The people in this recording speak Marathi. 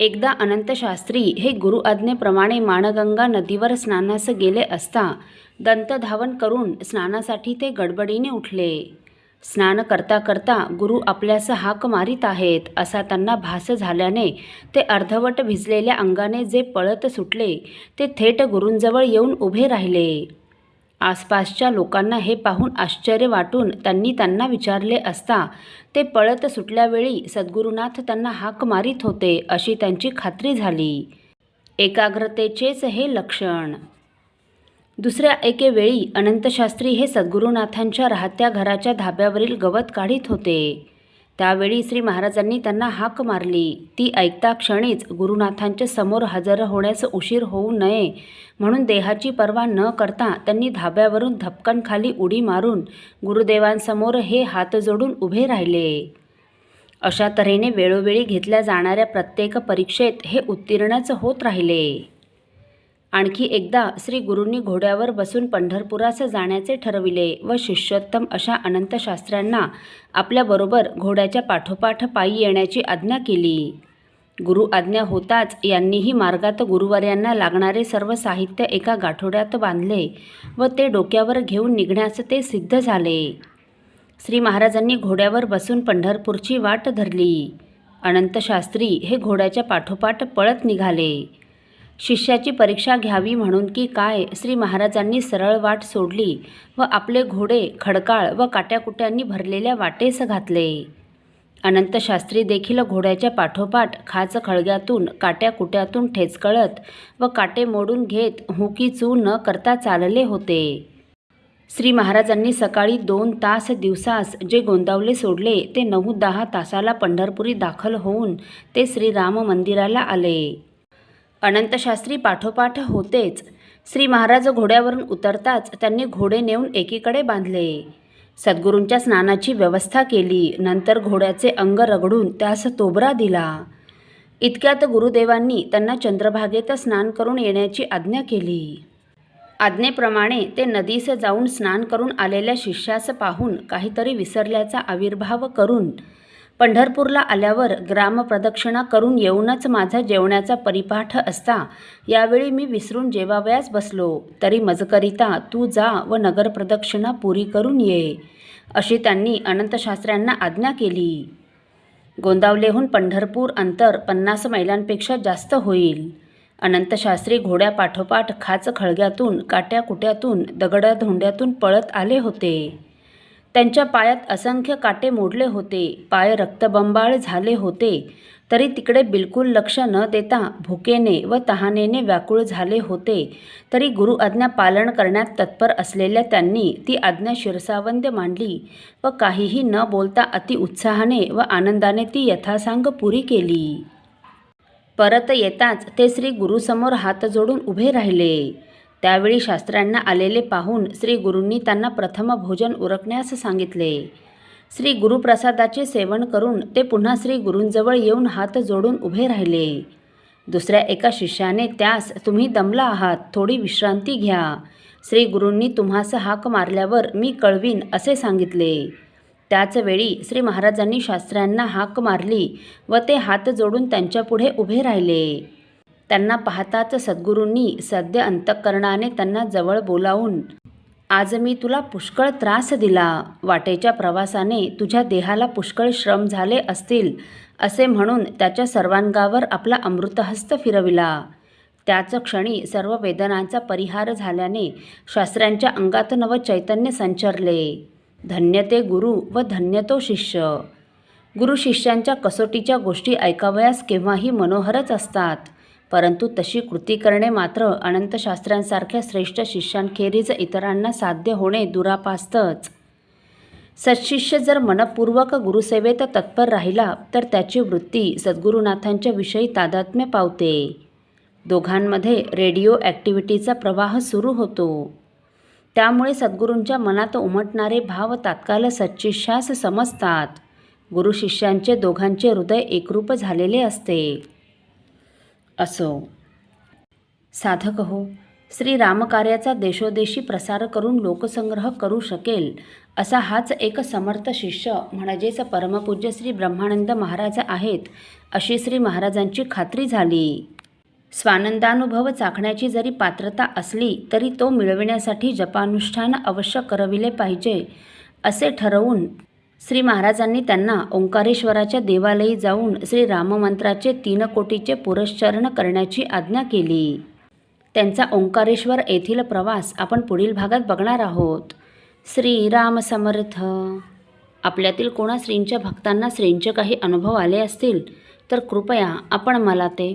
एकदा अनंतशास्त्री हे गुरु आज्ञेप्रमाणे माणगंगा नदीवर स्नानास गेले असता दंतधावन करून स्नानासाठी ते गडबडीने उठले. स्नान करता करता गुरु आपल्यास हाक मारीत आहेत असा त्यांना भास झाल्याने ते अर्धवट भिजलेल्या अंगाने जे पळत सुटले ते थेट गुरूंजवळ येऊन उभे राहिले. आसपासच्या लोकांना हे पाहून आश्चर्य वाटून त्यांनी त्यांना विचारले असता ते पळत सुटल्यावेळी सद्गुरुनाथ त्यांना हाक मारित होते अशी त्यांची खात्री झाली. एकाग्रतेचेच हे लक्षण. दुसऱ्या एकेवेळी अनंतशास्त्री हे सद्गुरुनाथांच्या राहत्या घराच्या धाब्यावरील गवत काढीत होते. त्यावेळी श्री महाराजांनी त्यांना हाक मारली. ती ऐकता क्षणीच गुरुनाथांच्या समोर हजर होण्यास उशीर होऊ नये म्हणून देहाची पर्वा न करता त्यांनी धाब्यावरून धपकन खाली उडी मारून गुरुदेवांसमोर हे हात जोडून उभे राहिले. अशा तऱ्हेने वेळोवेळी घेतल्या जाणाऱ्या प्रत्येक परीक्षेत हे उत्तीर्णच होत राहिले. आणखी एकदा श्री गुरूंनी घोड्यावर बसून पंढरपुरास जाण्याचे ठरविले व शिष्योत्तम अशा अनंतशास्त्र्यांना आपल्याबरोबर घोड्याच्या पाठोपाठ पायी येण्याची आज्ञा केली. गुरु आज्ञा होताच यांनीही मार्गात गुरुवार्यांना लागणारे सर्व साहित्य एका गाठोड्यात बांधले व ते डोक्यावर घेऊन निघण्यास ते सिद्ध झाले. श्री महाराजांनी घोड्यावर बसून पंढरपूरची वाट धरली. अनंतशास्त्री हे घोड्याच्या पाठोपाठ पळत निघाले. शिष्याची परीक्षा घ्यावी म्हणून की काय? श्री महाराजांनी सरळ वाट सोडली व आपले घोडे खडकाळ व काट्याकुट्यांनी भरलेल्या वाटेस घातले. अनंतशास्त्री देखील घोड्याच्या पाठोपाठ खाच खळग्यातून काट्याकुट्यातून ठेचकळत व काटे मोडून घेत हुकी चू न करता चालले होते. श्री महाराजांनी सकाळी दोन तास दिवसास जे गोंदावले सोडले ते नऊ दहा तासाला पंढरपुरी दाखल होऊन ते श्रीराम मंदिराला आले. अनंतशास्त्री पाठोपाठ होतेच. श्री महाराज घोड्यावरून उतरताच त्यांनी घोडे नेऊन एकीकडे बांधले. सद्गुरूंच्या स्नानाची व्यवस्था केली. नंतर घोड्याचे अंग रगडून त्यास तोबरा दिला. इतक्यात गुरुदेवांनी त्यांना चंद्रभागेत स्नान करून येण्याची आज्ञा केली. आज्ञेप्रमाणे ते नदीस जाऊन स्नान करून आलेल्या शिष्यास पाहून काहीतरी विसरल्याचा आविर्भाव करून पंढरपूरला आल्यावर ग्रामप्रदक्षिणा करून येऊनच माझा जेवण्याचा परिपाठ असता. यावेळी मी विसरून जेवावयास बसलो. तरी मजकरिता तू जा व नगरप्रदक्षिणा पुरी करून ये. अशी त्यांनी अनंतशास्त्र्यांना आज्ञा केली. गोंदावलेहून पंढरपूर अंतर पन्नास मैलांपेक्षा जास्त होईल. अनंतशास्त्री घोड्यापाठोपाठ खाच खळग्यातून काट्याकुट्यातून दगडाधोंड्यातून पळत आले होते. त्यांच्या पायात असंख्य काटे मोडले होते. पाय रक्तबंबाळ झाले होते. तरी तिकडे बिलकुल लक्ष न देता भुकेने व तहानेने व्याकुळ झाले होते. तरी गुरु आज्ञा पालन करण्यात तत्पर असलेल्या त्यांनी ती आज्ञा शिरसावंद मांडली व काहीही न बोलता अतिउत्साहाने व आनंदाने ती यथासांग पुरी केली. परत येताच ते श्री गुरुसमोर हात जोडून उभे राहिले. त्यावेळी शास्त्र्यांना आलेले पाहून श्री गुरूंनी त्यांना प्रथम भोजन उरकण्यास सांगितले. श्री गुरुप्रसादाचे सेवन करून ते पुन्हा श्री गुरूंजवळ येऊन हात जोडून उभे राहिले. दुसऱ्या एका शिष्याने त्यास तुम्ही दमला आहात थोडी विश्रांती घ्या. श्री गुरूंनी तुम्हास हाक मारल्यावर मी कळवीन असे सांगितले. त्याचवेळी श्री महाराजांनी शास्त्र्यांना हाक मारली व ते हात जोडून त्यांच्यापुढे उभे राहिले. त्यांना पाहताच सद्गुरूंनी सद्य अंतःकरणाने त्यांना जवळ बोलावून आज मी तुला पुष्कळ त्रास दिला. वाटेच्या प्रवासाने तुझ्या देहाला पुष्कळ श्रम झाले असतील असे म्हणून त्याच्या सर्वांगावर आपला अमृतहस्त फिरविला. त्याच क्षणी सर्व वेदनांचा परिहार झाल्याने शास्त्रांच्या अंगात नव चैतन्य संचरले. धन्य ते गुरु व धन्य तो शिष्य. गुरु शिष्यांच्या कसोटीच्या गोष्टी ऐकावयास केव्हाही मनोहरच असतात. परंतु तशी कृती करणे मात्र अनंतशास्त्रांसारख्या श्रेष्ठ शिष्यांखेरीज इतरांना साध्य होणे दुरापास्तच. सत्शिष्य जर मनपूर्वक गुरुसेवेत तत्पर राहिला तर त्याची वृत्ती सद्गुरुनाथांच्या विषयी तादात्म्य पावते. दोघांमध्ये रेडिओ ॲक्टिव्हिटीचा प्रवाह सुरू होतो. त्यामुळे सद्गुरूंच्या मनात उमटणारे भाव तात्काळ सच्चिष्यास समजतात. गुरुशिष्यांचे दोघांचे हृदय एकरूप झालेले असते. असो. साधक हो श्री रामकार्याचा देशोदेशी प्रसार करून लोकसंग्रह करू शकेल असा हाच एक समर्थ शिष्य म्हणजेच परमपूज्य श्री ब्रह्मानंद महाराज आहेत अशी श्री महाराजांची खात्री झाली. स्वानंदानुभव चाखण्याची जरी पात्रता असली तरी तो मिळविण्यासाठी जपानुष्ठान अवश्य करविले पाहिजे असे ठरवून श्री महाराजांनी त्यांना ओंकारेश्वराच्या देवालयी जाऊन श्री राममंत्राचे तीन कोटीचे पुरश्चरण करण्याची आज्ञा केली. त्यांचा ओंकारेश्वर येथील प्रवास आपण पुढील भागात बघणार आहोत. श्री राम समर्थ. आपल्यातील कोणा श्रींच्या भक्तांना श्रींचे काही अनुभव आले असतील तर कृपया आपण मला ते